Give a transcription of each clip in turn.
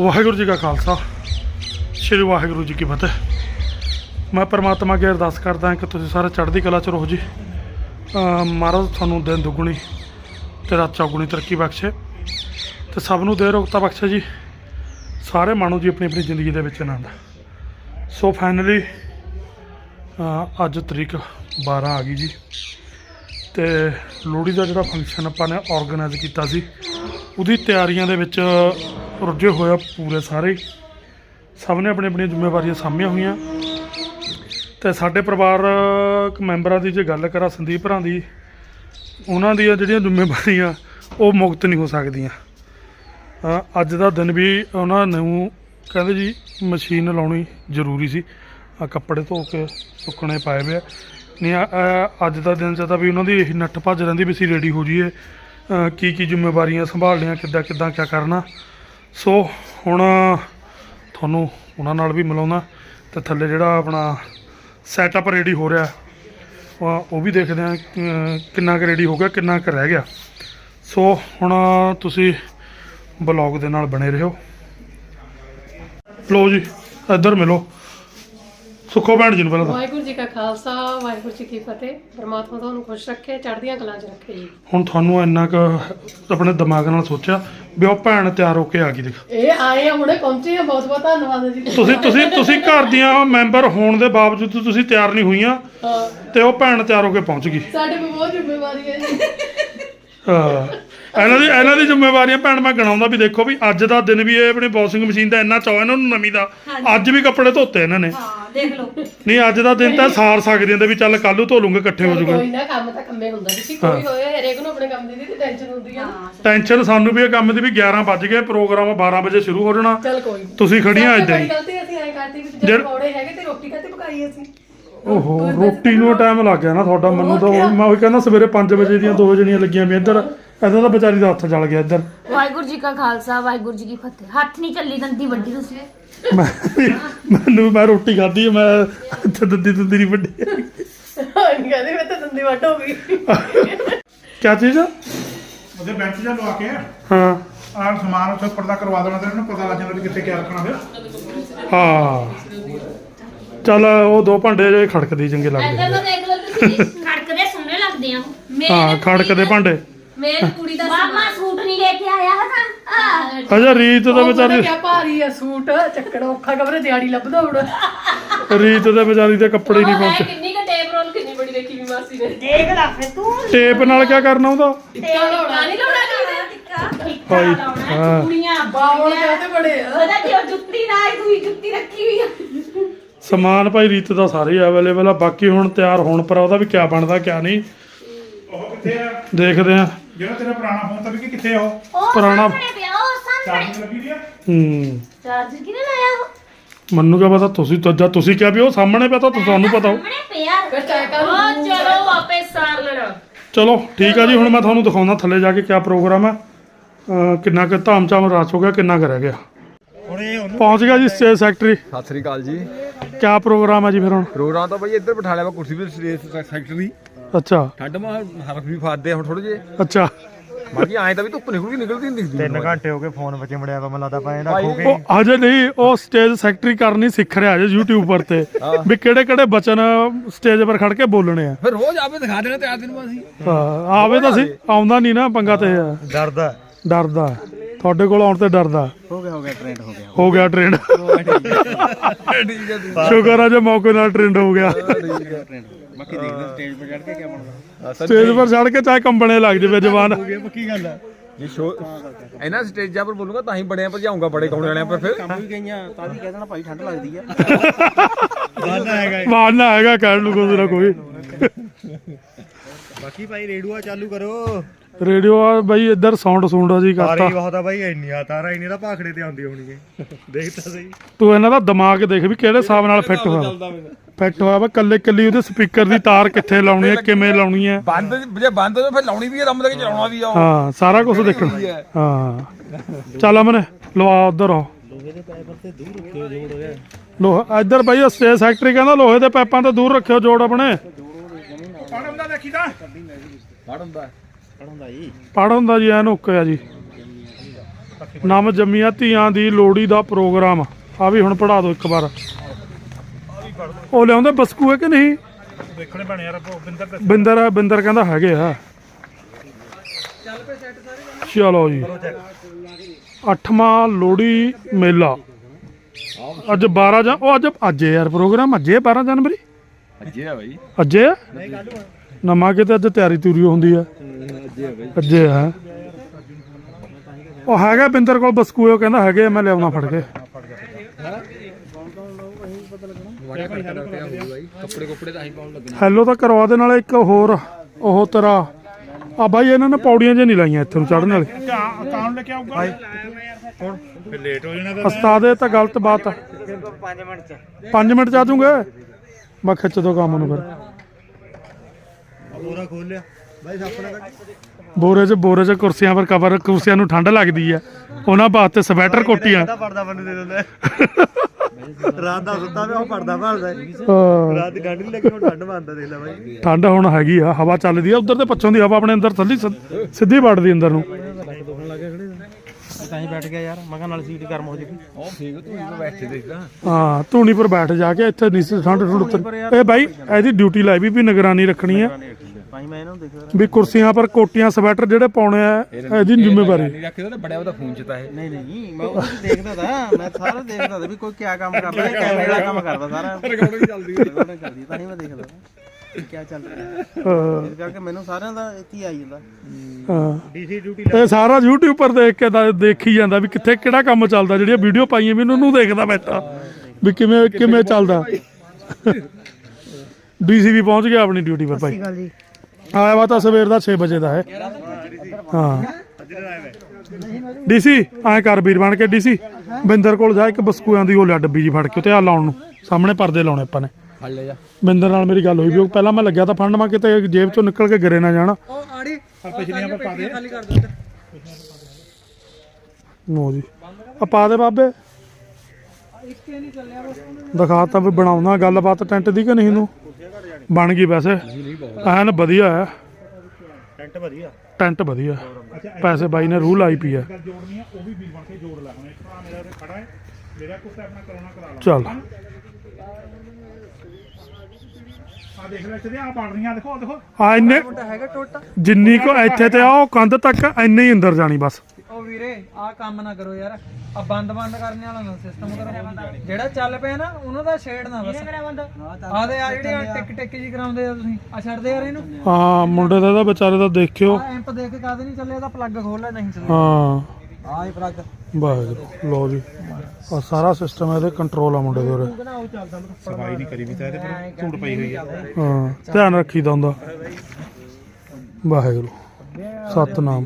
ਵਾਹਿਗੁਰੂ ਜੀ ਕਾ ਖਾਲਸਾ। ਸ੍ਰੀ ਵਾਹਿਗੁਰੂ ਜੀ ਕੀ ਫਤਿਹ। ਮੈਂ ਪਰਮਾਤਮਾ ਅੱਗੇ ਅਰਦਾਸ ਕਰਦਾ ਹਾਂ ਕਿ ਤੁਸੀਂ ਸਾਰੇ ਚੜ੍ਹਦੀ ਕਲਾ ਚ ਰਹੋ ਜੀ। ਮਹਾਰਾਜ, ਤੁਹਾਨੂੰ ਦਿਨ ਦੁੱਗਣੀ ਤੇ ਰਾਤ ਚੌਗੁਣੀ ਤਰੱਕੀ ਬਖਸ਼ੇ। ਤੇ ਸਭ ਨੂੰ ਦੇ ਰੋਗਤਾ ਬਖਸ਼ੇ ਜੀ। ਸਾਰੇ ਮਾਣੋ ਜੀ ਆਪਣੀ ਆਪਣੀ ਜ਼ਿੰਦਗੀ ਦੇ ਵਿੱਚ ਆਨੰਦ। ਸੋ ਫਾਈਨਲੀ ਅੱਜ ਤਰੀਕ 12 ਆ ਗਈ ਜੀ। ਤੇ ਲੋਹੜੀ ਦਾ ਜਿਹੜਾ ਫੰਕਸ਼ਨ ਆਪਾਂ ਨੇ ਆਰਗੇਨਾਈਜ਼ ਕੀਤਾ ਸੀ, ਉਹਦੀ ਤਿਆਰੀਆਂ ਦੇ ਵਿੱਚ ਰੁੱਝੇ ਹੋਇਆ ਪੂਰੇ ਸਾਰੇ। ਹੀ। ਸਭ ਨੇ ਆਪਣੀ ਆਪਣੀਆਂ ਜ਼ਿੰਮੇਵਾਰੀਆਂ ਸਾਂਭੀਆਂ ਹੋਈਆਂ। ਤੇ ਸਾਡੇ ਪਰਿਵਾਰਕ ਮੈਂਬਰਾਂ ਦੀ ਜੇ ਗੱਲ ਕਰਾਂ ਸੰਦੀਪ ਭਰਾ ਦੀ, ਉਹਨਾਂ ਦੀਆਂ ਜਿਹੜੀਆਂ ਜ਼ਿੰਮੇਵਾਰੀਆਂ, ਉਹ ਮੁਕਤ ਨਹੀਂ ਹੋ ਸਕਦੀਆਂ। ਅੱਜ ਦਾ ਦਿਨ ਵੀ ਉਹਨਾਂ ਨੂੰ ਕਹਿੰਦੇ ਜੀ ਮਸ਼ੀਨ ਲਾਉਣੀ ਜ਼ਰੂਰੀ ਸੀ। ਆ ਕੱਪੜੇ ਧੋ ਕੇ ਸੁੱਕਣੇ ਪਾਏ ਵੇ ਨਹੀਂ ਆ- ਅੱਜ ਦਾ ਦਿਨ ਜਦੋਂ ਵੀ ਉਹਨਾਂ ਦੀ ਇਹੀ ਨੱਠ ਭੱਜ ਰਹਿੰਦੀ ਵੀ ਅਸੀਂ ਰੈਡੀ ਹੋ ਜਾਈਏ। ਅ, ਕੀ ਕੀ ਜ਼ਿੰਮੇਵਾਰੀਆਂ ਸੰਭਾਲਣੀਆਂ ਕਿੱਦਾਂ ਕਿੱਦਾਂ ਕਿਆ ਕਰਨਾ। ਸੋ ਹੁਣ ਤੁਹਾਨੂੰ ਉਹਨਾਂ ਨਾਲ ਵੀ ਮਿਲਾਉਣਾ ਤੇ ਥੱਲੇ ਜਿਹੜਾ ਆਪਣਾ ਸੈਟਅਪ ਰੈਡੀ ਹੋ ਰਿਹਾ ਉਹ ਉਹ ਵੀ ਦੇਖਦੇ ਆ ਕਿੰਨਾ ਕੁ ਰੈਡੀ ਹੋ ਗਿਆ ਕਿੰਨਾ ਕੁ ਰਹਿ ਗਿਆ। ਸੋ ਹੁਣ ਤੁਸੀਂ ਬਲੌਗ ਦੇ ਨਾਲ ਬਣੇ ਰਹੋ। ਲਓ ਜੀ ਇੱਧਰ ਮਿਲੋ। ਸੁੱਖੋ ਭੈਣ ਜੀ ਨੂੰ ਪਹਿਲਾਂ ਤਾਂ। ਵਾਹਿਗੁਰੂ ਜੀ ਕਾ ਖਾਲਸਾ ਵਾਹਿਗੁਰੂ ਜੀ ਕੀ ਫਤਿਹ। ਪਰਮਾਤਮਾ ਤੁਹਾਨੂੰ ਖੁਸ਼ ਰੱਖੇ ਚੜ੍ਹਦੀਆਂ ਕਲਾਂ 'ਚ ਰੱਖੇ ਜੀ। ਹੁਣ ਤੁਹਾਨੂੰ ਇੰਨਾ ਕੁ ਆਪਣੇ ਦਿਮਾਗ ਨਾਲ ਸੋਚਿਆ ਵੀ ਉਹ ਭੈਣ ਤਿਆਰ ਹੋ ਕੇ ਆ ਗਈ ਦੇਖ। ਇਹ ਆਏ ਆ ਹੁਣੇ ਪਹੁੰਚੇ ਆ ਬਹੁਤ ਬਹੁਤ ਧੰਨਵਾਦ ਹੈ ਜੀ। ਤੁਸੀਂ ਤੁਸੀਂ ਤੁਸੀਂ ਘਰ ਦੀਆਂ ਮੈਂਬਰ ਹੋਣ ਦੇ ਬਾਵਜੂਦ ਤੁਸੀਂ ਤਿਆਰ ਨਹੀਂ ਹੋਈਆਂ ਹਾਂ, ਤੇ ਉਹ ਭੈਣ ਤਿਆਰ ਹੋ ਕੇ ਪਹੁੰਚ ਗਈ। ਸਾਡੇ ਕੋਲ ਬਹੁਤ ਜ਼ਿੰਮੇਵਾਰੀ ਹੈ ਜੀ। ਹਾਂ। ਇਹਨਾਂ ਦੀ ਇਹਨਾਂ ਦੀ ਜ਼ਿੰਮੇਵਾਰੀਆਂ ਭੈਣ ਮੈਂ ਗਣਾਉਂਦਾ ਵੀ ਦੇਖੋ ਵੀ ਅੱਜ ਦਾ ਦਿਨ ਵੀ ਇਹ ਆਪਣੀ ਵਾਸ਼ਿੰਗ ਮਸ਼ੀਨ ਦਾ ਇੰਨਾ ਚਾਅ ਇਹਨਾਂ ਨੂੰ ਨਵੀਂ ਦਾ। ਅੱਜ ਵੀ ਕੱਪੜੇ ਧੋਤੇ ਇਹਨਾਂ ਨੇ। ਹਾਂ ਦੇਖ ਲਓ। ਨਹੀਂ ਅੱਜ ਦਾ ਦਿਨ ਤਾਂ ਸਾਰ ਸਕਦੀਆਂ ਦੇ ਵੀ ਚੱਲ ਕੱਲ ਨੂੰ ਧੋ ਲੂੰਗੇ ਇਕੱਠੇ ਹੋ ਜਾਊਗਾ। ਕੋਈ ਨਾ ਕੰਮ ਤਾਂ ਕੰਮੇ ਹੁੰਦਾ ਜੀ। ਕੋਈ ਹੋਏ ਹਰੇਕ ਨੂੰ ਆਪਣੇ ਕੰਮ ਦੀ ਵੀ ਟੈਨਸ਼ਨ ਹੁੰਦੀ ਆ ਹਾਂ ਟੈਨਸ਼ਨ ਸਾਨੂੰ ਵੀ ਇਹ ਕੰਮ ਦੀ ਵੀ 11 ਵੱਜ ਗਏ ਪ੍ਰੋਗਰਾਮ 12 ਵਜੇ ਸ਼ੁਰੂ ਹੋ ਜਾਣਾ। ਚੱਲ ਕੋਈ ਨੀ। ਤੁਸੀਂ ਖੜੀਆਂ ਤੋਂ ਏਦਾਂ ਹੀ। ਬੜੀ ਗਲਤੀ ਅਸੀਂ ਐ ਕਰਤੀ ਵੀ ਜਿਹੜੇ- ਜਦ ਪਕੌੜੇ ਹੈਗੇ ਤੇ ਰੋਟੀ ਕਾਤੇ ਪਕਾਈ ਅਸੀਂ। ਓਹੋ ਰੋਟੀ ਨੂੰ ਟਾਈਮ ਲੱਗ ਗਿਆ ਨਾ ਤੁਹਾਡਾ ਮੈਨੂੰ ਤਾਂ ਉਹ- ਮੈਂ ਉਹ ਕਹਿੰਦਾ ਸਵੇਰੇ 5 ਵਜੇ ਦੀਆਂ ਦੋ ਜਣੀਆਂ ਲੱਗੀਆਂ ਵੀ ਇੱਧਰ। ਇੱਧਰ ਤਾਂ ਵਿਚਾਰੀ ਦਾ ਹੱਥ ਜਲ ਗਿਆ ਇੱਧਰ। ਵਾਹਿਗੁਰੂ ਜੀ ਕਾ ਖਾਲਸਾ ਵਾਹਿਗੁਰੂ ਜੀ ਕੀ ਫਤਿਹ। ਹੱਥ ਨਹੀਂ ਚੱਲੀ ਦੰਦੀ ਵੱਡੀ ਤੁਸੀਂ। ਮੈਂ ਮੈਨੂੰ ਮੈਂ ਰੋਟੀ ਖਾਧੀ ਮੈਂ ਇੱਥੇ ਦੰਦੀ ਦੰਦੀ ਨਹੀਂ ਵੱਡੀ ਨਹੀਂ ਕਹਿੰਦੇ ਮੈਂ ਤਾਂ ਦੰਦੀ ਵੱਟ ਹੋ ਗਈ। ਕਿਆ ਚੀਜ਼ ਉਹਦੇ ਬੈਂਚ ਜਾਂ ਲਵਾ ਕੇ ਹਾਂ। ਆਹ ਸਮਾਨ ਉੱਥੇ ਪਰਦਾ ਕਰਵਾ ਦੇਣਾ ਤੇ ਇਹਨੂੰ ਪਤਾ ਲੱਗ ਜਾਂਦਾ ਵੀ ਕਿੱਥੇ ਕਿਆ ਰੱਖਣਾ ਫਿਰ। ਹਾਂ। ਚੱਲ ਉਹ ਦੋ ਭਾਂਡੇ ਜੇ ਖੜਕਦੇ ਚੰਗੇ ਲੱਗਦੇ ਤਾਂ ਦੇਖ ਲਓ ਤੁਸੀਂ ਖੜਕਦੇ ਸੋਹਣੇ ਲੱਗਦੇ ਆ। ਹਾਂ ਖੜਕਦੇ ਭਾਂਡੇ। ਮੇਰੇ ਕੁੜੀ ਦਾ ਮਾਮਾ ਸੂਟ ਨਹੀਂ ਲੈ ਕੇ ਆਇਆ ਹੈ। ਤਾਂ ਅਜਾ ਰੀਤ ਦਾ ਉਹ ਪਤਾ ਵਿਚਾਰੀ ਕਿਆ ਭਾਰੀ ਆ ਸੂਟ ਚੱਕਣਾ ਔਖਾ ਕਬਰੇ ਦਿਹਾੜੀ ਲੱਭਦਾ ਹੁਣ। ਰੀਤ ਦੇ ਵਿਚਾਰੀ ਦੇ ਕੱਪੜੇ ਨਹੀਂ ਪਹੁੰਚੇ। ਕਿੰਨੀ ਕ ਟੇਪ ਰੋਲ ਕਿੰਨੀ ਬੜੀ ਦੇਖੀ ਵੀ ਮਾਸੀ ਨੇ। ਦੇਖ ਲੈ ਫਿਰ ਤੂੰ। ਟੇਪ ਨਾਲ ਕੀ ਕਰਨਾ ਉਹਦਾ? ਟਿੱਕਾ ਲਾਉਣਾ ਨਹੀਂ ਲਾਉਣਾ ਚਾਹੀਦਾ। ਟਿੱਕਾ। ਟਿੱਕਾ ਭਾਈ, ਲਾਉਣਾ। ਹਾਂ। ਚੂੜੀਆਂ ਬਾਵਲ ਦੇ ਤੇ ਬੜੇ ਆ। ਉਹਦਾ ਕਿ ਉਹ ਜੁੱਤੀ ਨਾ ਆਈ ਤੂੰ ਹੀ ਜੁੱਤੀ ਰੱਖੀ ਹੋਈ ਆ। ਸਮਾਨ ਭਾਈ ਰੀਤ ਦਾ ਸਾਰੇ ਅਵੇਲੇਬਲ ਆ। ਬਾਕੀ ਹੁਣ ਤਿਆਰ ਹੋਣ ਪਰ ਉਹਦਾ ਵੀ ਕਿਆ ਬਣਦਾ ਕਿਆ ਨਹੀਂ। ਉਹ ਕਿੱਥੇ ਆ? ਦੇਖਦੇ ਆ। ਜਿਹੜਾ ਤੇਰਾ ਪੁਰਾਣਾ ਫੋਨ ਤਾਂ ਵੀ ਕਿ ਕਿੱਥੇ ਆ ਉਹ? ਉਹ ਪੁਰਾਣਾ- ਸਾਹਮਣੇ ਪਿਆ ਉਹ ਸਾਹਮਣੇ। ਚਾਰਜ ਲੱਗੀ ਦੀ ਆ? ਹੂੰ। ਚਾਰਜਰ ਕਿਨੇ ਲਾਇਆ ਉਹ? ਮੈਨੂੰ ਕਿਆ ਪਤਾ ਤੁਸੀਂ ਤਾਂ ਜਦ ਤੁਸੀਂ ਕਿਹਾ ਵੀ ਉਹ ਸਾਹਮਣੇ ਪਿਆ ਤਾਂ ਤੁਹਾਨੂੰ ਪਤਾ ਹੋ ਸਾਹਮਣੇ ਪਿਆ। ਫਿਰ ਚਾਹੇ ਕੱਲ ਉਹ ਚਲੋ ਵਾਪਸ ਸਾਰ ਲੈਣਾ। ਚਲੋ ਠੀਕ ਆ ਜੀ ਹੁਣ ਮੈਂ ਤੁਹਾਨੂੰ ਦਿਖਾਉਂਦਾ ਥੱਲੇ ਜਾ ਕੇ ਕਿਆ ਪ੍ਰੋਗਰਾਮ ਹੈ ਅਹ ਕਿੰਨਾ ਕੁ ਧਾਮ ਚਾਮ ਰਸ ਹੋ ਗਿਆ ਕਿੰਨਾ ਕੁ ਰਹਿ ਗਿਆ। ਪਹੁੰਚ ਗਿਆ ਜੀ ਸਟੇਜ ਸੈਕਟਰੀ। ਸਤਿ ਸ੍ਰੀ ਅਕਾਲ ਜੀ। ਕਿਆ ਪ੍ਰੋਗਰਾਮ ਹੈ ਜੀ ਫਿਰ ਹੁਣ? ਪ੍ਰੋਗਰਾਮ ਤਾਂ ਬਈ ਇੱਧਰ ਬਿਠਾ ਲਿਆ ਵਾ ਕੁਰਸੀ ਵੀ ਸਟੇਜ ਸੈਕਟਰੀ। ਅੱਛਾ। ਠੰਡ ਮਾ ਹਰਫ ਵੀ ਫਾਦੇ ਹੁਣ ਥੋੜੇ ਜੇ ਅੱਛਾ। ਬਾਕੀ ਐਂ ਤਾਂ ਵੀ ਧੁੱਪ ਨਿਕਲੂਗੀ ਨਿਕਲਦੀ ਨਹੀਂ ਦਿਖਦੀ ਤਿੰਨ ਘੰਟੇ ਹੋ ਗਏ ਫੋਨ ਵਿੱਚ ਮੜਿਆ ਵਾ ਮੈਨੂੰ ਲੱਗਦਾ ਪਾ ਭਾਈ, ਖੋ ਕੇ। ਉਹ ਹਜੇ ਨਹੀਂ ਉਹ ਸਟੇਜ ਸੈਕਟਰੀ ਕਰਨੀ ਸਿੱਖ ਰਿਹਾ ਜੇ YouTube ਪਰ ਤੇ। ਵੀ ਕਿਹੜੇ ਕਿਹੜੇ ਬਚਨ ਸਟੇਜ ਪਰ ਖੜ ਕੇ ਬੋਲਣੇ ਆ। ਫਿਰ ਰੋਜ਼ ਆਪੇ ਦਿਖਾ ਦੇਣਾ ਤਿਆਰ ਦਿਨ ਬਾਅਦ ਅਸੀਂ। ਹਾਂ, ਆਵੇ ਤਾਂ ਸੀ ਆਉਂਦਾ ਨਹੀਂ ਨਾ ਪੰਗਾ ਤੇ। ਆ। ਡਰਦਾ। ਡਰਦਾ। ਤੁਹਾਡੇ ਕੋਲ ਆਉਣ ਤੇ ਡਰਦਾ। ਹੋ ਗਿਆ ਹੋ ਗਿਆ ਟ੍ਰੈਂਡ ਹੋ ਗਿਆ। ਹੋ ਗਿਆ ਟ੍ਰੈਂਡ ਠੀਕ ਹੈ ਜੀ ਸ਼ੁਕਰ ਆ ਜੇ ਮੌਕੇ ਨਾਲ ਟ੍ਰੈਂਡ ਹੋ ਗਿਆ। ਬਾਕੀ ਦੇਖਦੇ ਸਟੇਜ 'ਤੇ ਚੜ ਕੇ ਕੀ ਬਣਦਾ। ਸਟੇਜ ਪਰ ਚੜ ਕੇ ਚਾਹੇ ਕੰਬਣੇ ਲੱਗ ਜਾਵੇ ਜਵਾਨ। ਪੱਕੀ ਗੱਲ ਹੈ ਜੇ ਸ਼ੋ ਇਹਨਾਂ ਸਟੇਜਾਂ ਪਰ ਬੋਲੂਗਾ ਤਾਂ ਹੀ ਬੜਿਆਂ ਪਰ ਜਾਊਂਗਾ ਬੜੇ ਕੌਣੇ ਵਾਲਿਆਂ ਪਰ ਫਿਰ। ਕੰਮ ਵੀ ਗਈਆਂ ਤਾਂ ਵੀ ਕਹਿ ਦੇਣਾ ਭਾਈ ਠੰਡ ਲੱਗਦੀ ਆ। ਬਾਨਾ ਹੈਗਾ ਮਾਰਨਾ ਹੈਗਾ ਕਹਿਣ ਨੂੰ ਕੋਈ ਨਾ ਕੋਈ। ਬਾਕੀ ਭਾਈ ਰੇਡੂਆ ਚਾਲੂ ਕਰੋ। ਰੇਡੀਓ ਆ ਬਾਈ ਇੱਧਰ ਸਾਊਂਡ ਸੂੰਡ ਜੀ ਤਾਰੀ ਕਰਤਾ ਬਹੁਤ ਆ ਭਾਈ ਇੰਨੀ ਆ ਤਾਰਾ ਇੰਨੀ ਤਾਂ ਭਾਖੜੇ ਤੇ ਆਉਂਦੀ ਹੋਣੀ ਹੈ ਦੇਖ ਤਾਂ ਸਹੀ। ਤੂੰ ਇਹਨਾਂ ਦਾ ਦਿਮਾਗ ਦੇਖ ਵੀ ਕਿਹੜੇ ਹਿਸਾਬ ਨਾਲ ਫਿੱਟ ਹੋਇਆ। ਫਿੱਟ ਹੋਇਆ ਵਾ ਕੱਲੇ ਕੱਲੀ ਉਹਦੇ ਸਪੀਕਰ ਦੀ ਤਾਰ ਕਿੱਥੇ ਲਾਉਣੀ ਹੈ ਕਿਵੇਂ ਲਾਉਣੀ ਹੈ ਬੰਦ ਜੇ ਬੰਦ ਹੋਵੇ ਫਿਰ ਲਾਉਣੀ ਵੀ ਹੈ ਦਮ ਦੇ ਕੇ ਚਲਾਉਣਾ ਵੀ ਆ ਉਹ। ਹਾਂ ਸਾਰਾ ਕੁਝ ਦੇਖਣਾ। ਹਾਂ। ਚੱਲ ਅਮਨ ਲਵਾ ਉਧਰ ਆ ਲੋਹੇ ਦੇ ਪਾਈਪਾਂ ਤੇ ਦੂਰ ਰੱਖਿਓ ਜੋੜ ਲੋਹਾ ਇੱਧਰ ਬਾਈ ਸਟੇਜ ਸੈਕਟਰੀ ਕਹਿੰਦਾ ਲੋਹੇ ਦੇ ਪਾਈਪਾਂ ਤੋਂ ਦੂਰ ਰੱਖਿਓ ਜੋੜ ਆਪਣੇ। ਕੌਣ ਹੁੰਦਾ ਦੇਖੀ ਤਾਂ। ਫੜ ਹੁੰਦਾ। ਹੁੰਦਾ ਜੀ? ਐਨ ਓਕੇ ਆ ਜੀ। ਨਮ ਜੰਮੀਆਂ ਧੀਆਂ ਦੀ ਲੋਹੜੀ ਦਾ ਪ੍ਰੋਗਰਾਮ। ਆ ਵੀ ਹੁਣ ਪੜਾ ਦਿਓ ਇੱਕ ਵਾਰ। ਉਹ ਲਿਆਉਂਦੇ ਬਸਕੂ ਹੈ ਕਿ ਨਹੀਂ? ਦੇਖਣੇ ਪੈਣੇ ਯਾਰ ਭੁਪਿੰਦਰ ਤੇ ਬਿੰਦਰ ਬਿੰਦਰ ਕਹਿੰਦਾ ਹੈਗੇ ਆ। ਚਲੋ ਜੀ। ਅੱਠਵਾਂ ਲੋਹੜੀ ਮੇਲਾ। ਅੱਜ 12 ਜਾਂ ਉਹ ਅੱਜ ਅੱਜ ਹੈ ਯਾਰ ਪ੍ਰੋਗਰਾਮ ਅੱਜ ਹੈ 12 ਜਨਵਰੀ? ਅੱਜੇ ਆ ਬਾਈ। ਅੱਜ ਹੈ? ਨਮਾ ਕਿਤੇ ਅੱਜ ਤਿਆਰੀ ਤੂਰੀ ਹੁੰਦੀ ਆ। ਅੱਜ ਹੈ। ਉਹ ਹੈਗਾ ਬਿੰਦਰ ਕੋਲ ਬਸਕੂ ਉਹ ਕਹਿੰਦਾ ਹੈਗੇ ਆ, ਮੈਂ ਲਿਆਉਣਾ ਫੜ ਕੇ। ਕੱਪੜੇ ਕੁੱਪੜੇ ਤਾਂ ਹੀ ਪਾਉਣ ਲੱਗਣੇ ਹੈਲੋ ਤਾਂ ਕਰਵਾ ਦੇ ਨਾਲ ਇੱਕ ਹੋਰ ਉਹ ਤੇਰਾ। ਆ ਬਾਈ ਇਹਨਾਂ ਨੇ ਪੌੜੀਆਂ ਜੇ ਨਹੀਂ ਲਾਈਆਂ ਇੱਥੇ ਨੂੰ ਚੜਨ ਵਾਲੀ। ਕਾਹਨ ਲੈ ਕੇ ਆਊਗਾ ਹੁਣ ਫਿਰ ਲੇਟ ਹੋ ਜਾਣਾ ਤਾਂ ਉਸਤਾਦ ਇਹ ਤਾਂ ਗਲਤ ਬਾਤ ਹੈ 5 ਮਿੰਟ ਚ। 5 ਮਿੰਟ ਚ ਆ ਜਾਊਂਗੇ। ਮੈਂ ਖਿੱਚ ਦੋ ਕੰਮ ਨੂੰ ਫਿਰ। ਖੋਲ ਲਿਆ। ਬਾਈ ਆਪਣੇ ਦਾ ਬੋਰੇ 'ਚ ਬੋਰੇ 'ਚ ਕੁਰਸੀਆਂ ਪਰ ਕਵਰ ਕੁਰਸੀਆਂ ਨੂੰ ਠੰਡ ਲੱਗਦੀ ਆ। ਉਹਨਾਂ ਵਾਸਤੇ ਸਵੈਟਰ ਕੋਟੀਆਂ। ਦਾ ਪਰਦਾ ਮੈਨੂੰ ਦੇ ਦਿੰਦਾ। ਰਾਤ ਦਾ ਸੁੱਤਾ ਪਿਆ ਉਹ ਪਰਦਾ ਭਰਦਾ ਹਾਂ, ਰਾਤ ਦੀ ਗੰਢ ਨਹੀਂ ਲੱਗੀ ਉਹ ਠੰਡ ਮੰਨਦਾ ਦੇਖ ਲੈ ਬਾਈ। ਠੰਡ ਹੁਣ ਹੈਗੀ ਆ ਹਵਾ ਚੱਲਦੀ ਆ ਉਧਰ ਤੇ ਪੱਛੋਂ ਦੀ ਹਵਾ ਆਪਣੇ ਅੰਦਰ ਥੱਲੀ ਸਿੱਧੀ ਵੜਦੀ ਅੰਦਰ ਨੂੰ। ਤਾਂ ਹੀ ਬੈਠ ਗਿਆ ਯਾਰ ਮੈਂ ਨਾਲ ਸੀਟ ਗਰਮ ਹੋ ਜੇਗੀ। ਉਹ ਠੀਕ ਤੂੰ ਇਹਨੂੰ ਬੈਠੇ ਦੇਖਦਾ ਹਾਂ ਧੂਣੀ ਪਰ ਬੈਠ ਜਾ ਕੇ ਇੱਥੇ ਨਹੀਂ ਸੀ ਠੰਡ ਠੰਡ ਉਤਰ ਇਹ ਬਾਈ ਇਹਦੀ ਡਿਊਟੀ ਲਾਈ ਵੀ ਵੀ ਨਿਗਰਾਨੀ ਰੱਖਣੀ ਆ। ਤਾਂ ਹੀ ਮੈਂ ਇਹਨੂੰ ਦੇਖਦਾ ਵੀ ਕੁਰਸੀਆਂ ਪਰ ਕੋਟੀਆਂ ਸਵੈਟਰ ਜਿਹੜੇ ਪਾਉਣੇ ਆ ਇਹਦੀ ਜ਼ਿੰਮੇਵਾਰੀ। ਨਹੀਂ ਰੱਖਦਾ ਤਾਂ ਬੜਿਆ ਉਹਦਾ ਫੋਨ ਚ ਤਾਂ ਇਹ। ਨਹੀਂ ਨਹੀਂ ਮੈਂ ਉਹ ਦੇਖਦਾ ਤਾਂ ਮੈਂ ਸਾਰਾ ਦੇਖਦਾ ਤਾਂ ਵੀ ਕੋਈ ਕੀ ਕੰਮ ਕਰਦਾ ਹੈ ਕੈਮਰੇ ਦਾ ਕੰਮ ਕਰਦਾ ਸਾਰਾ। ਰਿਕਾਰਡਿੰਗ ਚੱਲਦੀ ਰਿਕਾਰਡਿੰਗ ਚੱਲਦੀ ਤਾਂ ਹੀ ਮੈਂ ਦੇਖਦਾ ਕੀ ਚੱਲ ਰਿਹਾ। ਇਸ ਕਰਕੇ ਮੈਨੂੰ ਸਾਰਿਆਂ ਦਾ ਇੱਥੇ ਹੀ ਆਈ ਜਾਂਦਾ। ਹਾਂ। ਡੀਸੀ ਡਿਊਟੀ ਇਹ ਸਾਰਾ YouTube ਪਰ ਦੇਖ ਕੇ ਦੇਖੀ ਜਾਂਦਾ ਵੀ ਕਿੱਥੇ ਕਿਹੜਾ ਕੰਮ ਚੱਲਦਾ ਜਿਹੜੀਆਂ ਵੀਡੀਓ ਪਾਈਆਂ ਵੀ ਉਹਨੂੰ ਦੇਖਦਾ ਬੈਠਾ ਵੀ ਕਿਵੇਂ ਕਿਵੇਂ ਚੱਲਦਾ। ਡੀਸੀ ਵੀ ਪਹੁੰਚ ਗਿਆ ਆਪਣੀ ਡਿਊਟੀ ਪਰ ਭਾਈ। ਆਇਆ ਵਾ ਤਾਂ ਸਵੇਰ ਦਾ 6 ਵਜੇ ਦਾ ਹੈ। ਹਾਂ। ਡੀਸੀ ਐਂ ਕਰ ਵੀਰ ਬਣ ਕੇ ਡੀਸੀ। ਬਿੰਦਰ ਕੋਲ ਜਾ ਇੱਕ ਬਸਕੂਆਂ ਦੀ ਉਹ ਲਿਆ ਡੱਬੀ ਜੀ ਫੜ ਕੇ ਤੇ ਆ ਲਾਉਣ ਨੂੰ। ਸਾਹਮਣੇ ਪਰਦੇ ਲਾਉਣੇ ਆਪਾਂ ਨੇ। ਫੜ ਲੈ ਜਾ। ਬਿੰਦਰ ਨਾਲ ਮੇਰੀ ਗੱਲ ਹੋਈ ਵੀ ਉਹ ਪਹਿਲਾਂ ਮੈਂ ਲੱਗਿਆ ਤਾਂ ਫੰਡ ਮੈਂ ਕਿਤੇ ਜੇਬ ਚੋਂ ਨਿਕਲ ਕੇ ਗਿਰੇ ਨਾ ਜਾਣਾ। ਪਿਛਲੀਆਂ ਪਰ ਪਾ ਦੇ। ਨੋ ਜੀ। ਆ ਪਾ ਦੇ ਬਾਬੇ। ਦਿਖਾਤਾ ਵੀ ਬਣਾਉਣਾ ਗੱਲਬਾਤ ਟੈਂਟ ਦੀ ਕਿ ਨਹੀਂ ਨੂੰ? ਬਣ ਗਈ ਵੈਸੇ। ਐਨ ਵਧੀਆ ਹੈ। ਟੈਂਟ ਵਧੀਆ। ਟੈਂਟ ਵਧੀਆ। ਪੈਸੇ ਬਾਈ ਨੇ ਰੂਹ ਲਾਈ ਪਈ ਹੈ। ਗੱਲ ਜੋੜਨੀ ਆ ਉਹ ਵੀ ਵੀਰ ਬਣ ਕੇ ਜੋੜ ਲਾ ਹੁਣ ਇੱਕ ਭਰਾ ਮੇਰਾ ਉਰੇ ਖੜਾ ਹੈ ਮੇਰਾ ਕੁੱਤਾ ਆਪਣਾ ਕਰਾਉਣਾ ਕਰਾ ਲਾ ਚੱਲ। ਆ ਦੇਖ ਲੈ ਇੱਥੇ ਆ ਬਣ ਰਹੀਆਂ ਦੇਖੋ ਆਹ ਦੇਖੋ ਆ ਇੰਨੇ ਜਿੰਨੀ ਕੋ ਇੱਥੇ ਤੇ ਆ ਉਹ ਕੰਧ ਤੱਕ ਇੰਨੇ ਹੀ ਅੰਦਰ ਜਾਣੀ ਬਸ। ਵੀਰੇ ਆਹ ਕੰਮ ਨਾ ਕਰੋ ਯਾਰ। ਆ ਬੰਦ ਬੰਦ ਕਰਨ ਵਾਲਾ ਨਾ ਸਿਸਟਮ ਕਰੋ। ਜਿਹੜਾ ਚੱਲ ਪਿਆ ਨਾ ਉਹਨਾਂ ਦਾ ਛੇੜਨਾ ਬਸ। ਆਹ ਦੇ ਆ ਜਿਹੜੀਆਂ ਟਿਕ ਟਿਕ ਜੀ ਕਰਾਉਂਦੇ ਆ ਤੁਸੀਂ ਆ ਛੱਡਦੇ ਯਾਰ ਇਹਨੂੰ। ਹਾਂ ਮੁੰਡੇ ਦਾ ਇਹਦਾ ਵਿਚਾਰੇ ਦਾ ਦੇਖਿਓ। ਆ ਐਂਪ ਦੇਖ ਕੇ ਕਾਹਦੇ ਨਹੀਂ ਚੱਲੇ ਇਹਦਾ ਪਲੱਗ ਖੋਲ ਲੈ ਨਹੀਂ ਚੱਲੇ ਹਾਂ। ਆ ਹੀ ਪਲੱਗ ਵਾਹਿਗੁਰੂ ਲਓ ਜੀ। ਆ ਸਾਰਾ ਸਿਸਟਮ ਇਹਦੇ ਕੰਟਰੋਲ ਆ ਮੁੰਡੇ ਦੇ ਉਰੇ। ਸਫ਼ਾਈ ਨਹੀਂ ਕਰੀ ਵੀ ਤਾਂ ਇਹਦੇ ਪਰ ਝੂੜ ਪਈ ਹੋਈ ਆ। ਹਾਂ ਧਿਆਨ ਰੱਖੀਦਾ ਹੁੰਦਾ। ਵਾਹਿਗੁਰੂ ਸਤਨਾਮ।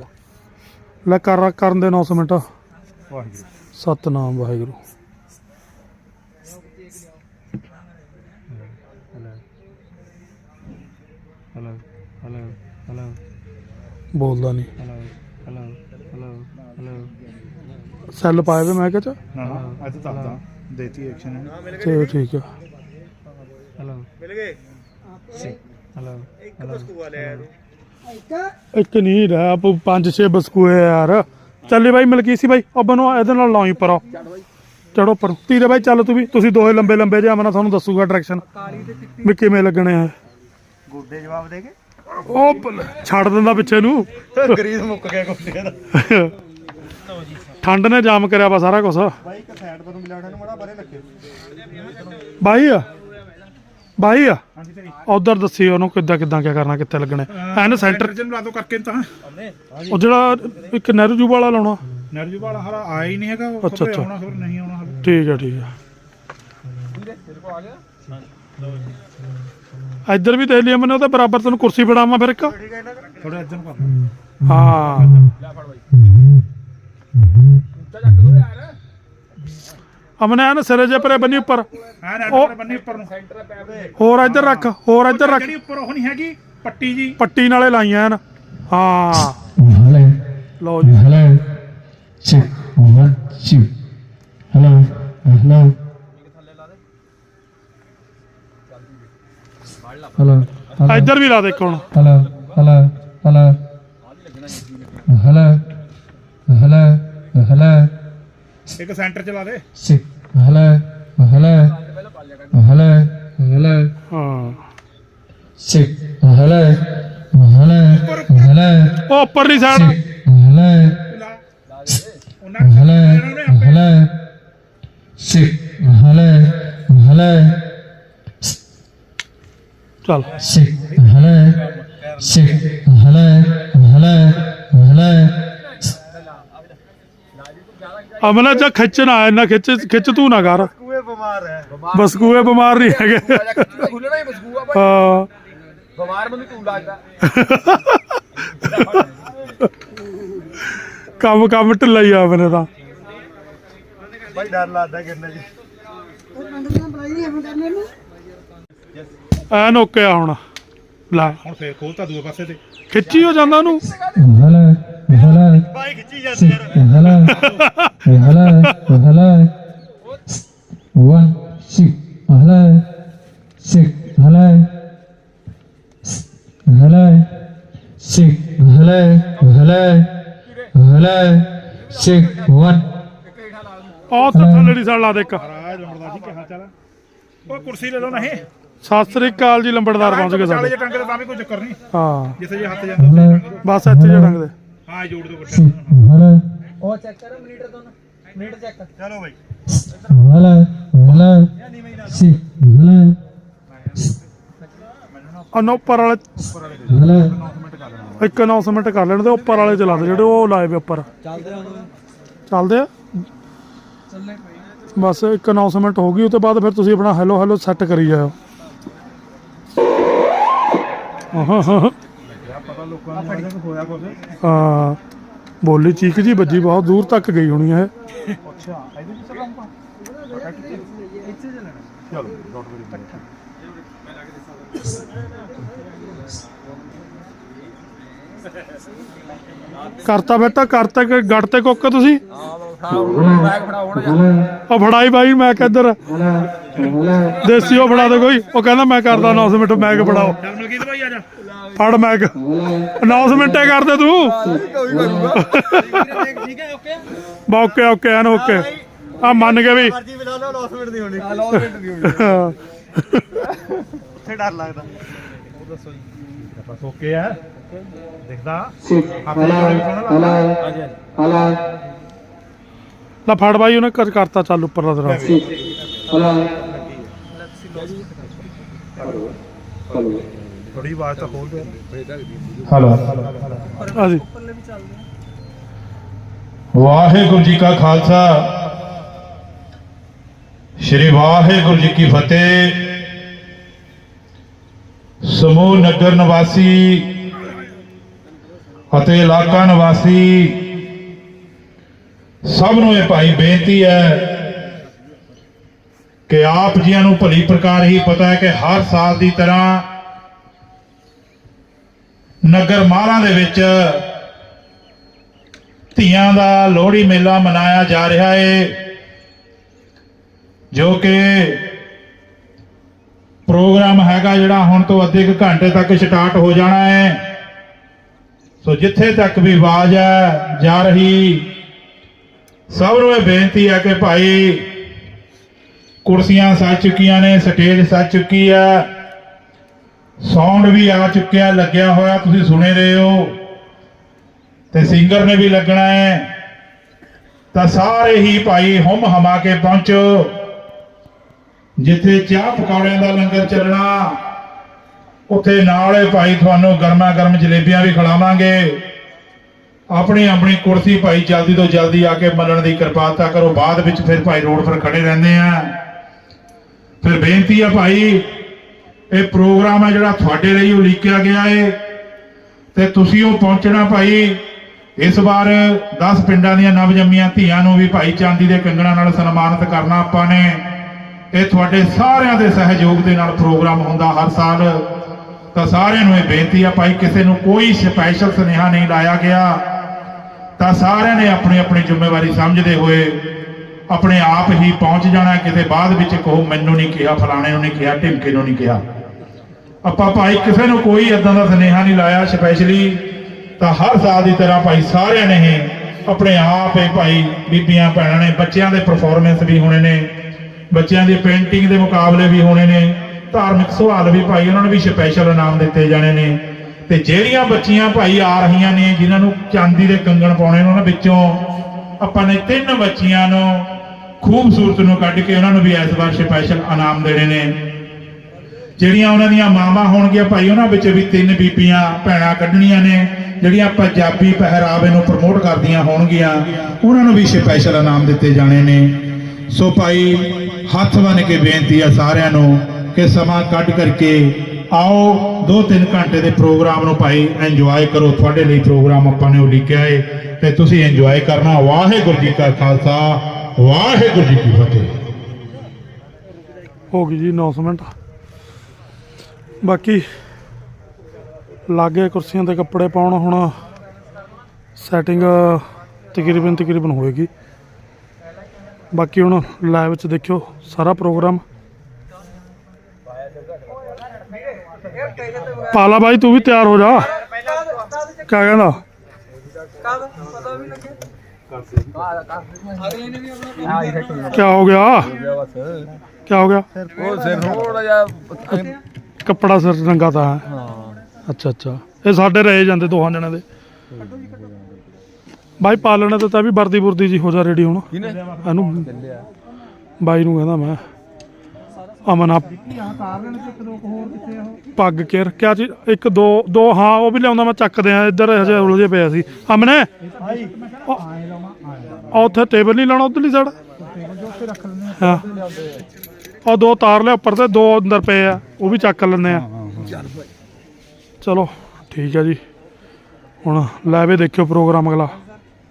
ਲੈ ਕਰ ਕਰਨ ਦੇ 9 minute. Waheguru. Satnam Waheguru. Hello hello hello. ਬੋਲਦਾ ਨਹੀਂ hello hello hello hello. Cell ਪਾਏ ਵੇ ਮੈਂ ਕਿਹਾ ਚ ਨਾ ਨਾ ਅੱਜ ਤਾਂ ਦੱਸਦਾ ਦੇਤੀ ਐਕਸ਼ਨ ਤੇ ਠੀਕ ਆ। ਹਲੋ। ਮਿਲ ਗਏ। ਹਲੋ ਇੱਕ ਬਸਕੂ ਵਾਲੇ ਆ ਇੱਕ ਨਹੀਂ ਰਹਿ ਪ- ਪੰਜ ਛੇ ਬਸਕੂਏ ਯਾਰ। ਚੱਲੇ ਬਾਈ ਮਲਕੀ ਸੀ ਬਾਈ ਉਹ ਬਨੋ ਇਹਦੇ ਨਾਲ ਲਾਈ ਪਰੋ। ਚੜੋ ਪਰ। ਤੀਰੇ ਬਾਈ ਚੱਲ ਤੂੰ ਵੀ ਤੁਸੀਂ ਦੋਹੇ ਲੰਬੇ ਲੰਬੇ ਜਿਹਾ ਮਨਾ ਤੁਹਾਨੂੰ ਦੱਸੂਗਾ ਡਾਇਰੈਕਸ਼ਨ ਵੀ ਕਿਵੇਂ ਲੱਗਣੇ ਆ। ਗੁੱਡੇ ਜਵਾਬ ਦੇ ਕੇ? ਉਹ ਛੱਡ ਦਿੰਦਾ ਪਿੱਛੇ ਨੂੰ। ਗਰੀਸ ਮੁੱਕ ਗਿਆ ਗੁੱਡੇ ਦਾ। ਠੰਡ ਨੇ ਜਾਮ ਕਰਿਆ ਵਾ ਸਾਰਾ ਕੁਝ ਬਾਈ ਇੱਕ ਸਾਈਡ ਤੋਂ ਮਿਲਾਉਣਾ ਨੂੰ ਮੜਾ ਬਾਰੇ ਰੱਖਿਓ ਬਾਈ ਆ? ਬਾਈ ਆ ਉਧਰ ਦੱਸੀ ਉਹਨੂੰ ਕਿੱਦਾਂ ਕਿੱਦਾਂ ਕੀ ਕਰਨਾ ਕਿੱਥੇ ਲੱਗਣੇ। ਐਨ ਸੈਂਟਰ ਨੂੰ ਲਾ ਦੋ ਕਰਕੇ ਤਾਂ। ਉਹ ਜਿਹੜਾ ਇੱਕ ਨਹਿਰੂ ਜੂ ਵਾਲਾ ਲਾਉਣਾ। ਨਰਜੂ ਵਾਲਾ ਹਰਾ ਆਇਆ ਹੀ ਨਹੀਂ ਹੈਗਾ ਉਹ ਅੱਛਾ, ਖਬਰ ਅੱਛਾ। ਆਉਣਾ ਖਬਰ ਨਹੀਂ ਆਉਣਾ ਹਲੇ। ਠੀਕ ਆ ਠੀਕ ਆ। ਇੱਧਰ ਵੀ ਦੇਖ ਲਿਆ ਮੈਨੇ ਉਹਦੇ ਬਰਾਬਰ ਤੈਨੂੰ ਕੁਰਸੀ ਫੜਾਵਾਂ ਫਿਰ ਇੱਕ। ਥੋੜਾ ਇੱਧਰ ਨੂੰ ਕਰ। ਹਾਂ। ਅਮਨੇ ਐਨ ਸਿਰੇ ਜੇ ਪਰੇ ਬੰਨੀ ਉੱਪਰ ਹਾਂ ਨਾ ਉਹ- ਬੰਨੀ ਉੱਪਰ ਨੂੰ ਹੋਰ ਇੱਧਰ ਰੱਖ ਹੋਰ ਇੱਧਰ ਰੱਖ ਜਿਹੜੀ ਉੱਪਰ ਉਹ ਨਹੀਂ ਹੈਗੀ ਪੱਟੀ ਜੀ ਪੱਟੀ ਨਾਲੇ ਲਾਈਆਂ ਐਨ ਹਾਂ ਲਓ ਜੀ. Check. One, two. Hello. Hello. Hello. Hello. ਇੱਧਰ ਵੀ ਲਾ ਦੇ ਇੱਕ ਹੁਣ Hello. Hello. Hello. Hello. Hello. ਇੱਕ ਸੈਂਟਰ ਚਲਾ ਦੇ sick, hello, hello, hello, hello, ਹਾਂ sick, hello, hello, hello, ਉਹ ਉੱਪਰਲੀ ਸਾਈਡ ਉਹਨਾਂ hello, hello, sick, hello, hello, ਚੱਲ sick, hello, sick, ਅਮਨਾ ਜਾਂ ਖਿੱਚਣਾ ਇੰਨਾ ਖਿੱਚ ਖਿੱਚ ਤੂੰ ਨਾ ਕਰ। ਕੂਏ ਬਿਮਾਰ ਹੈ। ਬਸ ਕੂਏ ਬਿਮਾਰ ਨਹੀਂ ਹੈਗੇ। ਖੁੱਲਣਾ ਹੀ ਬਸਕੂਆ ਭਾਈ। ਹਾਂ। ਬਿਮਾਰ ਮੈਨੂੰ ਤੂੰ ਲੱਗਦਾ। ਕੰਮ ਕੰਮ ਢਿੱਲਾ ਹੀ ਆ ਮੈਨੇ ਤਾਂ। ਭਾਈ ਡਰ ਲੱਗਦਾ ਕਿੰਨੇ ਜੀ ਐਨ ਓਕੇ ਆ ਹੁਣ। ਲੈ। ਹੁਣ ਫੇਰ ਖੋਲਤਾ ਦੂਏ ਪਾਸੇ ਤੇ। ਖਿੱਚੀ ਹੋ ਜਾਂਦਾ ਉਹਨੂੰ Hello, hello, ਭਾਈ ਖਿੱਚੀ ਜਾਂਦੀ sick, hello, hello, hello. One, sick, hello, sick, hello, hello, sick, hello, hello, hello, sick, one. ਉਹ ਤਾਂ ਥੱਲੜੀ ਸਾਲ ਲਾ ਦੇ ਇੱਕ ਰਾਜ ਲੰਬੜਦਾਰ ਜੀ ਕੀ ਹਾਲ ਚਾਲ ਉਹ ਕੁਰਸੀ ਲੈ ਲਓ ਨਹੀਂ ਸਤਿ ਸ੍ਰੀ ਅਕਾਲ ਜੀ ਲੰਬੜਦਾਰ ਪਹੁੰਚ ਗਏ ਚਾਲੇ ਸਾਡੇ। ਜੇ ਟੰਗੇ ਤੇ ਤਾਂ ਵੀ ਕੋਈ ਚੱਕਰ ਨਹੀਂ। ਹਾਂ। ਜਿੱਥੇ ਜੇ ਹੱਥ ਜਾਂਦਾ ਉੱਥੇ ਟੰਗ ਦਿਓ। ਬਸ ਇੱਥੇ ਜੜਾਂਗੇ ਦੇ। ਹਾਂ ਜੋੜ ਦੋ Sick, ਬੱਟੇ hello, ਉਹ ਚੈੱਕ ਕਰੋ ਮੀਟਰ ਤੋਂ ਮੀਟਰ ਚੈੱਕ ਚਲੋ ਭਾਈ hello, hello, sick, hello, ਅਨੋ ਉੱਪਰ ਵਾਲੇ hello. ਇੱਕ ਅਨਾਉਂਸਮੈਂਟ ਕਰ ਲੈਣ ਦੇ ਉੱਪਰ ਵਾਲੇ ਚਲਾ ਦੇ ਜਿਹੜੇ ਉਹ ਲਾਏ ਵੇ ਉੱਪਰ। ਚੱਲਦੇ ਆ ਚੱਲਦੇ ਆ? ਚੱਲੇ ਬਸ ਇੱਕ ਅਨਾਉਂਸਮੈਂਟ ਹੋ ਗਈ ਉਹ ਤੋਂ ਬਾਅਦ ਫਿਰ ਤੁਸੀਂ ਆਪਣਾ ਹੈਲੋ ਹੈਲੋ ਸੈੱਟ ਕਰੀ ਜਾਓ ਪਤਾ ਲੋਕਾਂ ਨੂੰ ਕਿ ਹੋਇਆ ਕੁਝ ਹਾਂ। ਬੋਲੀ ਚੀਕ ਜੀ ਵੱਜੀ ਬਹੁਤ ਦੂਰ ਤੱਕ ਗਈ ਹੋਣੀ ਹੈ ਅੱਛਾ ਇਹਦੇ ਵਿੱਚ ਕੰਮ ਪਾ। ਚਲੋ ਡਾਟ ਮੇਰੀ ਕਰਤਾ ਬੇਟਾ ਕਰਤਾ ਕਿ ਗੜ ਤੇ ਕੁੱਕ ਤੁਸੀਂ? ਬੈਗ ਫੜਾ ਹੁਣ ਉਹ ਫੜਾਈ ਬਾਈ ਮੈਂ ਕਿੱਧਰ ਦੇਸੀ ਉਹ ਫੜਾ ਦੇ ਕੋਈ। ਉਹ ਕਹਿੰਦਾ ਮੈਂ ਕਰਦਾ ਅਨਾਉਂਸਮੈਂਟ ਮੈਂ ਕਿ ਫੜਾਓ? ਮਲਕੀਤ ਭਾਈ ਆ ਜਾ ਫੜ ਮੈਂ ਅਨਾਉਂਸਮੈਂਟ ਹੀ ਕਰਦੇ ਤੂੰ। ਠੀਕ ਹੈ ਓਕੇ ਓਕੇ ਓਕੇ ਐਨ ਓਕੇ ਆ ਮੰਨ ਗਏ ਵੀ। ਮਰਜ਼ੀ ਬੁਲਾ ਲਓ ਲੌਸਮੈਂਟ ਦੀ ਹੋਣੀ ਅਲਾਉਮੈਂਟ ਦੀ ਹੋਈ ਹਾਂ। ਡਰ ਲੱਗਦਾ ਬਸ ਓਕੇ ਹੈ ਦਿਖਦਾ Sick, hello, hello, hello, ਲੈ ਫੜ ਬਾਈ ਉਹਨੇ ਕਰ ਕਰਤਾ ਚੱਲ ਉੱਪਰ ਦਾ ਤੇਰਾ। sick, ਥੋੜੀ ਆਵਾਜ਼ ਤਾਂ ਖੋਲ ਦੇ Hello. ਆ ਜੀ ਵਾਹਿਗੁਰੂ ਜੀ ਕਾ ਖਾਲਸਾ। ਸ੍ਰੀ ਵਾਹਿਗੁਰੂ ਜੀ ਕੀ ਫਤਿਹ। ਸਮੂਹ ਨਗਰ ਨਿਵਾਸੀ ਅਤੇ ਇਲਾਕਾ ਨਿਵਾਸੀ ਸਭ ਨੂੰ ਇਹ ਭਾਈ ਬੇਨਤੀ ਹੈ ਕਿ ਆਪ ਜੀਆਂ ਨੂੰ ਭਲੀ ਪ੍ਰਕਾਰ ਹੀ ਪਤਾ ਹੈ ਕਿ ਹਰ ਸਾਲ ਦੀ ਤਰ੍ਹਾਂ ਨਗਰ ਮਾਲਾਂ ਦੇ ਵਿੱਚ ਧੀਆਂ ਦਾ ਲੋਹੜੀ ਮੇਲਾ ਮਨਾਇਆ ਜਾ ਰਿਹਾ ਹੈ ਜੋ ਕਿ ਪ੍ਰੋਗਰਾਮ ਹੈਗਾ ਜਿਹੜਾ ਹੁਣ ਤੋਂ ਅੱਧੇ ਕੁ ਘੰਟੇ ਤੱਕ ਸਟਾਰਟ ਹੋ ਜਾਣਾ ਹੈ ਸੋ ਜਿੱਥੇ ਤੱਕ ਵੀ ਆਵਾਜ਼ ਹੈ, ਜਾ ਰਹੀ, ਸਭ ਨੂੰ ਇਹ ਬੇਨਤੀ ਹੈ ਕਿ ਭਾਈ ਕੁਰਸੀਆਂ ਸੱਜ ਚੁੱਕੀਆਂ ਨੇ, ਸਟੇਜ ਸੱਜ ਚੁੱਕੀ ਹੈ ਸਾਊਂਡ ਵੀ ਆ ਚੁੱਕਿਆ, ਲੱਗਿਆ ਹੋਇਆ, ਤੁਸੀਂ ਸੁਣੇ ਰਹੇ ਹੋ। ਤੇ ਸਿੰਗਰ ਨੇ ਵੀ ਲੱਗਣਾ ਹੈ। ਤਾਂ ਸਾਰੇ ਹੀ ਭਾਈ ਹੁਮ ਹਮਾ ਕੇ ਪਹੁੰਚੋ। ਜਿੱਥੇ ਚਾਹ ਪਕੌੜਿਆਂ ਦਾ ਲੰਗਰ ਚੱਲਣਾ, ਉੱਥੇ ਨਾਲ ਹੀ ਭਾਈ ਤੁਹਾਨੂੰ ਗਰਮਾ ਗਰਮ ਜਲੇਬੀਆਂ ਵੀ ਖਿਲਾਵਾਂਗੇ। ਆਪਣੀ ਆਪਣੀ ਕੁਰਸੀ ਭਾਈ ਜਲਦੀ ਤੋਂ ਜਲਦੀ ਆ ਕੇ ਮੰਨਣ ਦੀ ਕਿਰਪਾਲਤਾ ਕਰੋ, ਬਾਅਦ ਵਿੱਚ ਫਿਰ ਭਾਈ ਰੋਡ ਪਰ ਖੜੇ ਰਹਿੰਦੇ ਆ। ਫਿਰ ਬੇਨਤੀ ਆ ਭਾਈ, ਇਹ ਪ੍ਰੋਗਰਾਮ ਹੈ ਜਿਹੜਾ ਤੁਹਾਡੇ ਲਈ ਉਲੀਕਿਆ ਗਿਆ ਏ। ਤੇ ਤੁਸੀਂ ਉਹ ਪਹੁੰਚਣਾ ਭਾਈ, ਇਸ ਵਾਰ 10 ਪਿੰਡਾਂ ਦੀਆਂ ਨਵਜੰਮੀਆਂ ਧੀਆਂ ਨੂੰ ਵੀ ਭਾਈ ਚਾਂਦੀ ਦੇ ਕੰਗਣਾ ਨਾਲ ਸਨਮਾਨਿਤ ਕਰਨਾ ਆਪਾਂ ਨੇ। ਇਹ ਤੁਹਾਡੇ ਸਾਰਿਆਂ ਦੇ ਸਹਿਯੋਗ ਦੇ ਨਾਲ ਪ੍ਰੋਗਰਾਮ ਹੁੰਦਾ ਹਰ ਸਾਲ। ਤਾਂ ਸਾਰਿਆਂ ਨੂੰ ਇਹ ਬੇਨਤੀ ਆ ਭਾਈ, ਕਿਸੇ ਨੂੰ ਕੋਈ ਸਪੈਸ਼ਲ ਸੁਨੇਹਾ ਨਹੀਂ ਲਾਇਆ ਗਿਆ। ਤਾਂ ਸਾਰਿਆਂ ਨੇ ਆਪਣੀ ਆਪਣੀ ਜ਼ਿੰਮੇਵਾਰੀ ਸਮਝਦੇ ਹੋਏ ਆਪਣੇ ਆਪ ਹੀ ਪਹੁੰਚ ਜਾਣਾ ਕਿਤੇ ਬਾਅਦ ਵਿੱਚ ਕਹੋ, ਮੈਨੂੰ ਨਹੀਂ ਕਿਹਾ, ਫਲਾਣੇ ਨੂੰ ਨਹੀਂ ਕਿਹਾ, ਢਿਮਕੇ ਨੂੰ ਨਹੀਂ ਕਿਹਾ। ਆਪਾਂ ਭਾਈ ਕਿਸੇ ਨੂੰ ਕੋਈ ਇਦਾਂ ਦਾ ਸੁਨੇਹਾ ਨਹੀਂ ਲਾਇਆ ਸਪੈਸ਼ਲੀ ਤਾਂ ਹਰ ਸਾਲ ਦੀ ਤਰ੍ਹਾਂ ਭਾਈ ਸਾਰਿਆਂ ਨੇ ਹੀ ਆਪਣੇ ਆਪ ਹੀ ਭਾਈ ਬੀਬੀਆਂ, ਭੈਣਾਂ ਨੇ, ਬੱਚਿਆਂ ਦੇ ਪਰਫਾਰਮੈਂਸ ਵੀ ਹੋਣੇ ਨੇ, ਬੱਚਿਆਂ ਦੀ ਪੇਂਟਿੰਗ ਦੇ ਮੁਕਾਬਲੇ ਵੀ ਹੋਣੇ ਨੇ, ਧਾਰਮਿਕ ਸਵਾਲ ਵੀ ਭਾਈ ਉਹਨਾਂ ਨੂੰ ਵੀ ਸਪੈਸ਼ਲ ਇਨਾਮ ਦਿੱਤੇ ਜਾਣੇ ਨੇ। ਤੇ ਜਿਹੜੀਆਂ ਬੱਚੀਆਂ ਭਾਈ ਆ ਰਹੀਆਂ ਨੇ, ਜਿਨ੍ਹਾਂ ਨੂੰ ਚਾਂਦੀ ਦੇ ਕੰਗਣ ਪਾਉਣੇ ਨੇ, ਉਹਨਾਂ ਵਿੱਚੋਂ ਆਪਾਂ ਨੇ ਤਿੰਨ ਬੱਚੀਆਂ ਨੂੰ ਖੂਬਸੂਰਤ ਨੂੰ ਕੱਢ ਕੇ ਉਹਨਾਂ ਨੂੰ ਵੀ ਇਸ ਵਾਰ ਸਪੈਸ਼ਲ ਇਨਾਮ ਦੇਣੇ ਨੇ। ਜਿਹੜੀਆਂ ਉਹਨਾਂ ਦੀਆਂ ਮਾਵਾਂ ਹੋਣਗੀਆਂ, ਭਾਈ ਉਹਨਾਂ ਵਿੱਚ ਵੀ ਤਿੰਨ ਬੀਬੀਆਂ ਭੈਣਾਂ ਕੱਢਣੀਆਂ ਨੇ, ਜਿਹੜੀਆਂ ਪੰਜਾਬੀ ਪਹਿਰਾਵੇ ਨੂੰ ਪ੍ਰਮੋਟ ਕਰਦੀਆਂ ਹੋਣਗੀਆਂ, ਉਹਨਾਂ ਨੂੰ ਵੀ ਸਪੈਸ਼ਲ ਇਨਾਮ ਦਿੱਤੇ ਜਾਣੇ ਨੇ। ਸੋ ਭਾਈ, ਹੱਥ ਬੰਨ ਕੇ ਬੇਨਤੀ ਆ ਸਾਰਿਆਂ ਨੂੰ ਕਿ ਸਮਾਂ ਕੱਢ ਕਰਕੇ ਆਓ 2-3 ਘੰਟੇ ਦੇ ਪ੍ਰੋਗਰਾਮ ਨੂੰ ਭਾਈ ਇੰਜੋਏ ਕਰੋ। ਤੁਹਾਡੇ ਲਈ ਪ੍ਰੋਗਰਾਮ ਆਪਾਂ ਨੇ ਉਲੀਕਿਆ ਹੈ ਤੇ ਤੁਸੀਂ ਇੰਜੋਏ ਕਰਨਾ। ਵਾਹਿਗੁਰੂ ਜੀ ਕਾ ਖਾਲਸਾ। ਵਾਹਿਗੁਰੂ ਜੀ ਕੀ ਫਤਿਹ। ਹੋ ਗਈ ਜੀ 9 ਮਿੰਟ ਬਾਕੀ ਲਾਗੇ ਕੁਰਸੀਆਂ ਤੇ ਕੱਪੜੇ ਪਾਉਣ ਹੁਣ ਸੈਟਿੰਗ ਤਕਰੀਬਨ ਤਕਰੀਬਨ ਹੋਏਗੀ। ਬਾਕੀ ਹੁਣ ਲਾਈਵ ਚ ਦੇਖਿਓ ਸਾਰਾ ਪ੍ਰੋਗਰਾਮ ਪਾਲਾ ਬਾਈ ਤੂੰ ਵੀ ਤਿਆਰ ਹੋ ਜਾ। ਕਿਆ ਕਹਿੰਦਾ? ਕਦ ਪਤਾ ਵੀ ਲੱਗੇ ਕਿਆ ਹੋ ਗਿਆ? ਕਿਆ ਹੋ ਗਿਆ? ਉਹ ਸਿਰ ਥੋੜਾ ਜਿਹਾ ਕੱਪੜਾ ਸਿਰ ਰੰਗਾ ਤਾਂ ਹੈ। ਅੱਛਾ ਅੱਛਾ। ਇਹ ਸਾਡੇ ਰਹੇ ਜਾਂਦੇ ਦੋਹਾਂ ਜਣਿਆਂ ਦੇ। ਬਾਈ ਪਾਲਣੇ ਤੇ ਤਾਂ ਵੀ ਵਰਦੀ ਵਰਦੀ ਜੀ ਹੋ ਜਾ ਰੈਡੀ ਹੁਣ। ਇਹਨੂੰ ਬਾਈ ਨੂੰ ਕਹਿੰਦਾ ਮੈਂ। ਅਮਨ ਆ ਪੱਗ ਕੇਰ ਕਿਆ ਚੀਜ਼? ਇੱਕ, ਦੋ ਦੋ, ਹਾਂ, ਉਹ ਵੀ ਲਿਆਉਂਦਾ ਮੈਂ, ਚੱਕਦੇ ਆ, ਇੱਧਰ ਹਜੇ ਉਲਝੇ ਪਿਆ ਸੀ ਅਮਨੇ? ਉਹ- ਉੱਥੇ ਟੇਬਲ ਨਹੀਂ ਲਾਉਣਾ ਉਧਰਲੀ ਸਾਈਡ ਹਾਂ। ਉਹ ਦੋ ਤਾਰ ਲਿਆ ਉੱਪਰ ਤੇ, ਦੋ ਅੰਦਰ ਪਏ ਆ, ਉਹ ਵੀ ਚੱਕ ਲੈਂਦੇ ਆ। ਚਲੋ, ਠੀਕ ਆ ਜੀ। ਹੁਣ ਲੈ ਵੇ ਦੇਖਿਓ ਪ੍ਰੋਗਰਾਮ ਅਗਲਾ।